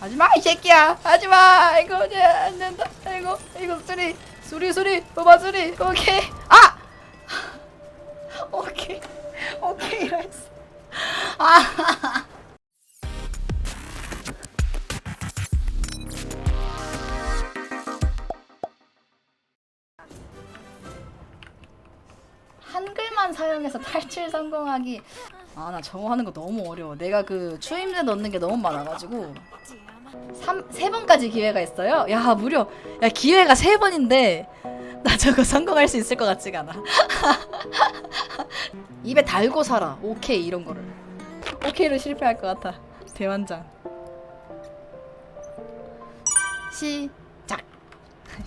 하지마 이 새끼야. 하지마. 이제 안 된다. 이거 이거 수리. 수리 수리. 오바 수리. 오케이. 아! 오케이. 오케이 이랬어. 아. 한글만 사용해서 탈출 성공하기 아나 저거 하는 거 너무 어려워. 내가 그 추임새 넣는 게 너무 많아가지고. 3, 세 번까지 기회가 있어요? 야 무려 야 기회가 세 번인데 나 저거 성공할 수 있을 것 같지가 않아. 입에 달고 살아. 오케이 이런 거를. 오케이로 실패할 것 같아. 대환장. 시작.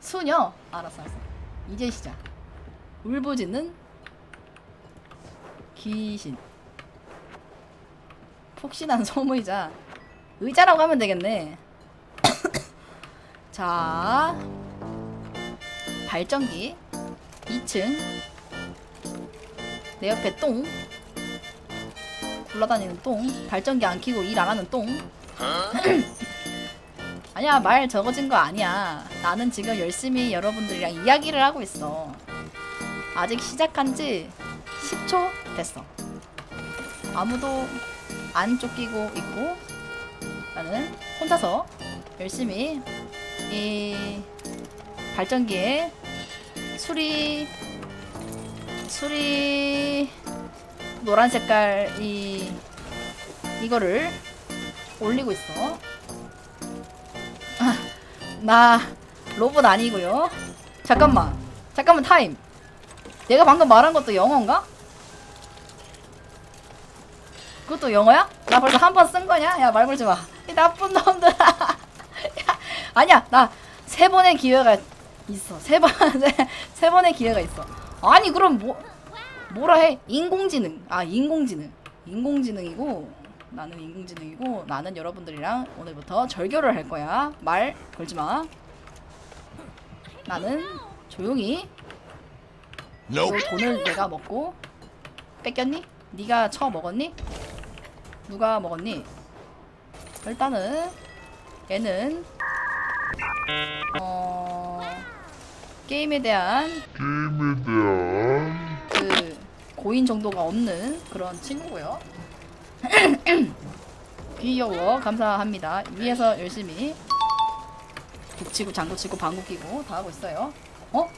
수녀. 알았어 알았어. 이제 시작. 울부짖는 귀신. 폭신한 소무이자 의자라고 하면 되겠네. 자 발전기 2층 내 옆에 똥 굴러다니는 똥 발전기 안 켜고 일 안 하는 똥. 아니야 말 적어진 거 아니야. 나는 지금 열심히 여러분들이랑 이야기를 하고 있어. 아직 시작한 지 10초 됐어 아무도 안 쫓기고 있고 나는 혼자서 열심히 이 발전기에 수리 수리 노란 색깔 이 이거를 올리고 있어. 아, 나 로봇 아니고요. 잠깐만. 잠깐만 타임. 내가 방금 말한 것도 영어인가? 그것도 영어야? 나 벌써 한 번 쓴 거냐? 야 말 걸지 마. 이 나쁜 놈들아. 야, 아니야 나 세 번의 기회가 있어. 세 번, 세 번의 기회가 있어. 아니 그럼 뭐 뭐라 해? 인공지능. 아 인공지능. 인공지능이고 나는 인공지능이고 나는 여러분들이랑 오늘부터 절교를 할 거야. 말 걸지 마. 나는 조용히 너 돈을 내가 먹고 뺏겼니? 네가 처 먹었니? 누가 먹었니? 일단은 얘는 어 게임에 대한 게임에 대한 그 고인 정도가 없는 그런 친구고요. 귀여워 감사합니다. 위에서 열심히 북치고 장구치고 방구 끼고 다 하고 있어요. 어?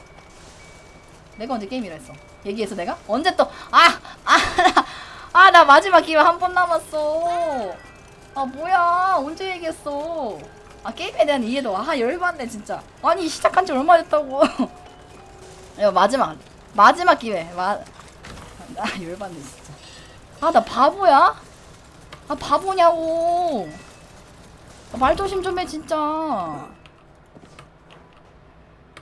내가 언제 게임이라 했어? 얘기해서 내가 언제 또 아 아아나 마지막 기회 한 번 남았어. 아 뭐야 언제 얘기했어? 아 게임에 대한 이해도 아 열받네 진짜. 아니 시작한 지 얼마 됐다고. 야 마지막 마지막 기회 마. 아 열받네 진짜. 아 나 바보야? 아 바보냐고. 아, 말 조심 좀 해 진짜.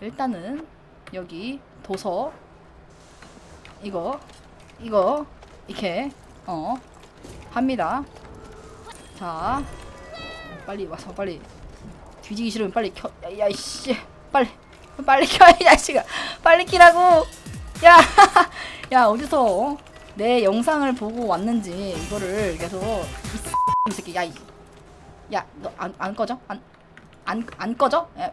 일단은 여기 도서 이거 이거 이렇게 어 합니다. 자 빨리 와서 빨리 뒤지기 싫으면 빨리 켜. 야, 야 이씨 빨리 빨리 켜 이 자식아 빨리 키라고. 야, 야 어디서 어? 내 영상을 보고 왔는지 이거를 계속 이, 이 새끼 야, 이, 야, 너 안 안 꺼져? 안 안 안 꺼져? 야,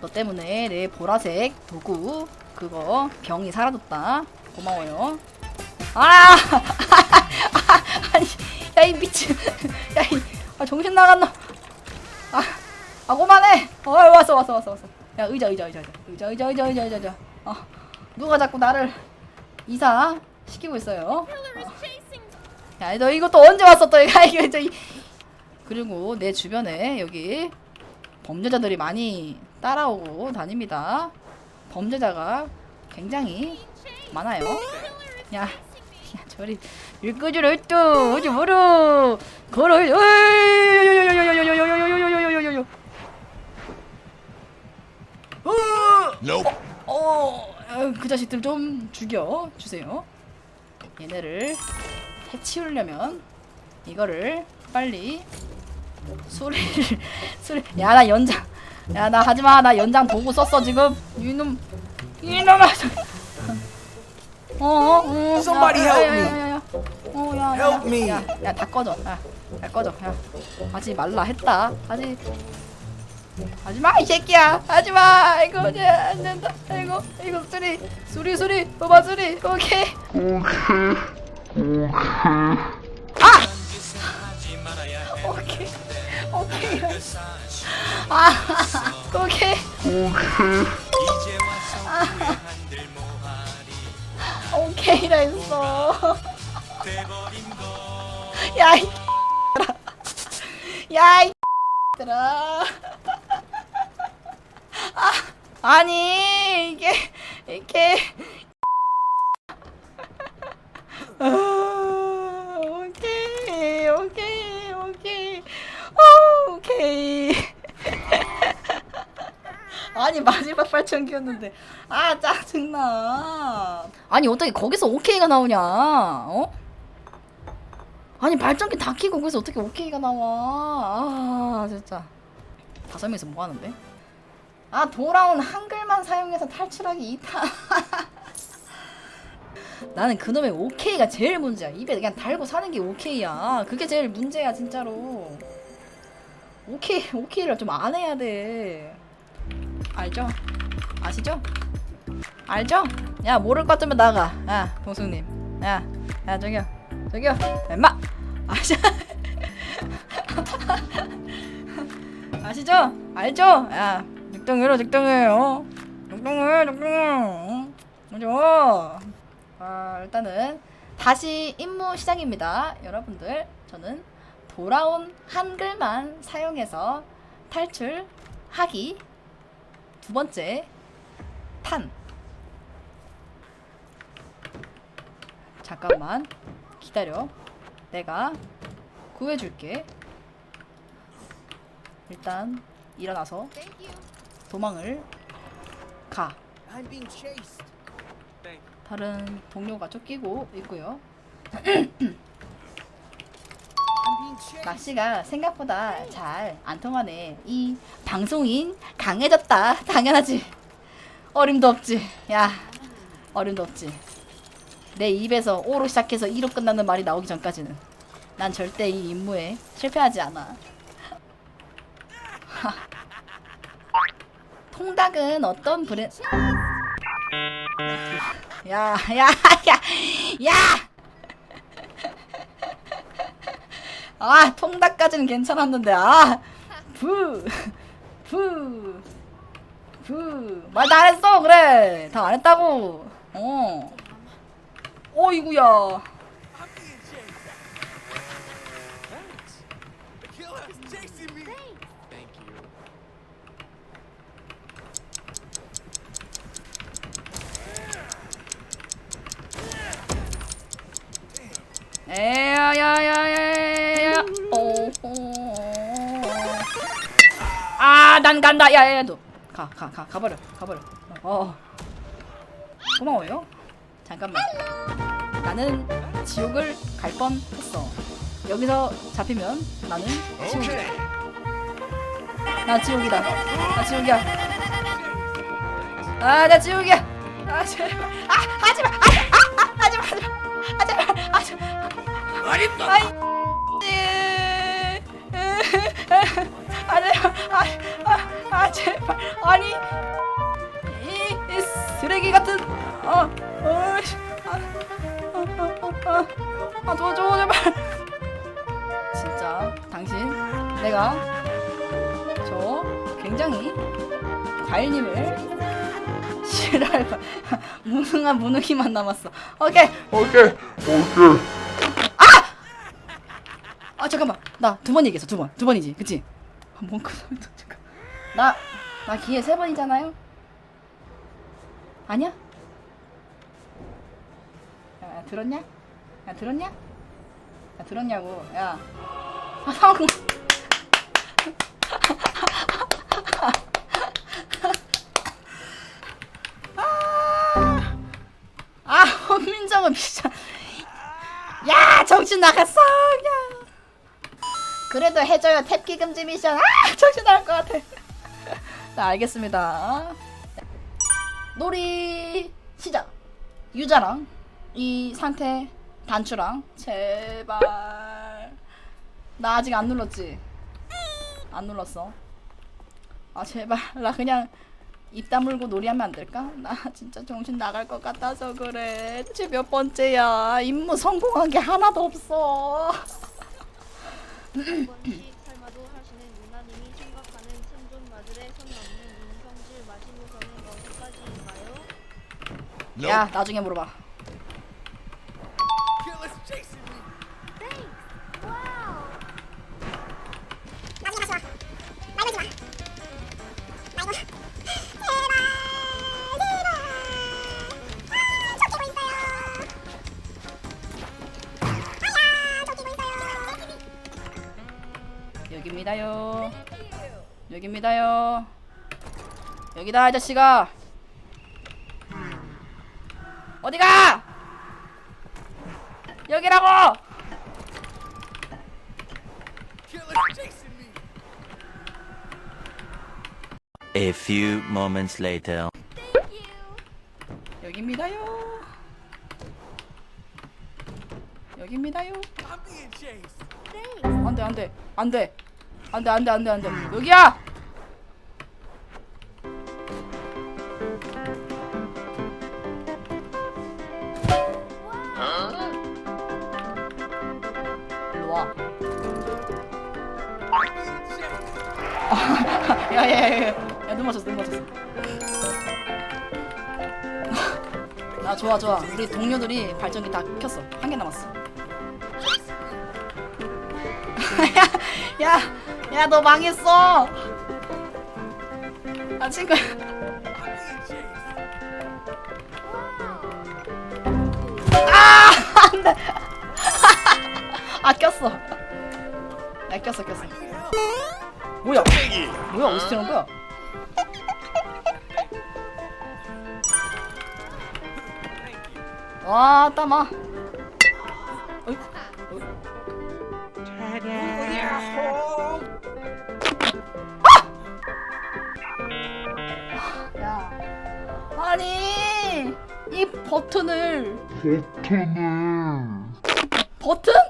너 때문에 내 보라색 도구 그거 병이 사라졌다. 고마워요. 아! 아니, 야, 이 미친. 야, 이. 아, 정신 나갔나? 아, 아, 고만해! 어, 어, 왔어, 왔어, 왔어, 왔어. 야, 의자, 의자, 의자, 의자. 의자, 의자, 의자, 의자, 의자. 어, 누가 자꾸 나를 이사 시키고 있어요. 어. 야, 너 이것도 언제 왔어, 또. 야, 이거, 저, 이. 그리고 내 주변에 여기 범죄자들이 많이 따라오고 다닙니다. 범죄자가 굉장히 많아요. 야, 야 저리 일거질 어떠 오지 마라 걸어 어이 어그 자식들 좀 죽여 주세요 얘네를 해치우려면 이거를 빨리 소리를 소리 야 나 연장 야 나 하지마 나 연장 도구 썼어 지금 이놈 이놈아 어 어 어, Somebody 야, help 야, me. 야, 야, 야. 어 어, 야, 야, Help me. 야, 야, 다 꺼져. 야, 야, 꺼져. 야, 하지 말라 했다. 하지, 하지 마, 이 새끼야. 하지 마. 이거 이제 안 된다. 이거, 이거 수리, 수리, 수리, 오바 수리. 오케이. 아! 오케이, 오케이. 아, 오케이. 아, 오케이라 했어. 야, 이 야, 이 들아. 아, 아니 이게 이게. 아, 오케이, 오케이, 오케이, 어, 오케이. 아니 마지막 발전기였는데. 아 짜증나. 아니 어떻게 거기서 오케이가 나오냐? 어? 아니 발전기 다 켜고 거기서 어떻게 오케이가 나와? 아 진짜. 다섯 명이서 뭐 하는데? 아 돌아온 한글만 사용해서 탈출하기 2탄 나는 그놈의 오케이가 제일 문제야. 입에 그냥 달고 사는 게 오케이야. 그게 제일 문제야 진짜로. 오케이 오케이를 좀 안 해야 돼 알죠? 아시죠? 알죠? 야 모를 것 같으면 나가 야 동숙님 야, 야 저기요 저기요 엠마 아시 아시죠? 알죠? 야 늑덩이로 늑덩이에요 늑덩이 늑덩이 어? 그죠? 아 일단은 다시 임무 시작입니다 여러분들 저는 돌아온 한글만 사용해서 탈출하기 두 번째 탄. 잠깐만. 기다려. 내가 구해줄게. 일단 일어나서 도망을 가. 다른 동료가 쫓기고 있고요 날씨가 생각보다 잘 안 통하네. 이 방송인 강해졌다. 당연하지. 어림도 없지. 야, 어림도 없지. 내 입에서 오로 시작해서 이로 끝나는 말이 나오기 전까지는 난 절대 이 임무에 실패하지 않아. 통닭은 어떤 브랜 야, 야, 야, 야! 아 통닭까지는 괜찮았는데 아부부부말 다 안 했어 그래 다 안 했다고 어 어이구야. 에야야야야야 아난 간다. 야야야 너가 가 가 가버려 가버려. 어 고마워요. 잠깐만. 나는 지옥을 갈 뻔했어. 여기서 잡히면 나는 지옥이야 나 지옥이다. 나 지옥이야. 아 나 지옥이야. 아 제발 아 하지마. 아, 아, 아 하지마 하지마. 하지마 하지마. 어림도 아이 예. 아니 아, 아, 아 제발. 아니. 이, 이 쓰레기 같은 어, 어, 씨, 아, 아, 아, 아, 아 도와줘 제발. 진짜 당신 내가 저 굉장히 과일님을 싫어할 거야 무능한 무능이만 남았어. 오케이. 오케이 오케이. 아! 잠깐만. 나 두 번 얘기했어 두 번. 두 번이지 그치? 아, 뭔그 소리도 잠깐 나나 기회 세 번이잖아요? 아니야? 야, 야 들었냐? 야 들었냐? 야 들었냐고. 야. 아, 상황 아, 아 헌민정은 진짜. 야 정신 나갔어! 야 그래도 해줘요. 탭기 금지 미션. 아 정신 나갈 것 같아. 자 알겠습니다. 놀이 시작. 유자랑 이 상태 단추랑 제발. 나 아직 안 눌렀지? 안 눌렀어. 아 제발. 나 그냥 입 다물고 놀이하면 안 될까? 나 진짜 정신 나갈 것 같아서 그래. 대체 몇 번째야? 임무 성공한 게 하나도 없어 번씩 삶아도 하시는 누나님이 생각하는 생존 마들의 선 넘는 인성질 마지노선은 어디까지인가요? 야 나중에 물어봐 여기입니다요 여기다 아저씨가 어디가 여기라고. A few moments later. 여기입니다요 여기입니다요. 안돼 안돼 안돼 안돼 안돼 안돼 안돼. 여기야! 나 좋아 좋아. 우리 동료들이 발전기 다 켰어. 한 개 남았어. 야 야 너 망했어 아 친구 chased. 안돼 아 꼈어 야 꼈어 꼈어. 뭐야 뭐야 어디서 튀는 거야. 와 따마 버튼을 버튼을 버튼?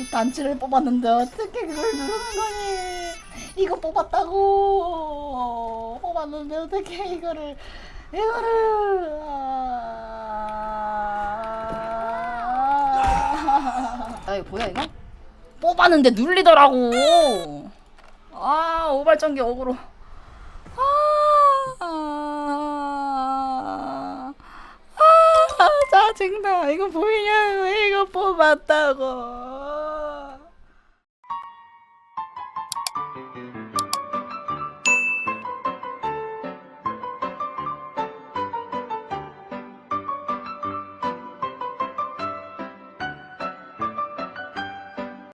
이 단추를 뽑았는데 어떻게 그걸 누르는 거니? 이거 뽑았다고. 뽑았는데 어떻게 이거를 이거를 아, 아, 이거 뭐야 이거? 뽑았는데 눌리더라고. 아, 오발전기 억울로. 아, 짜증나. 이거 보이냐고 이거 뽑았다고.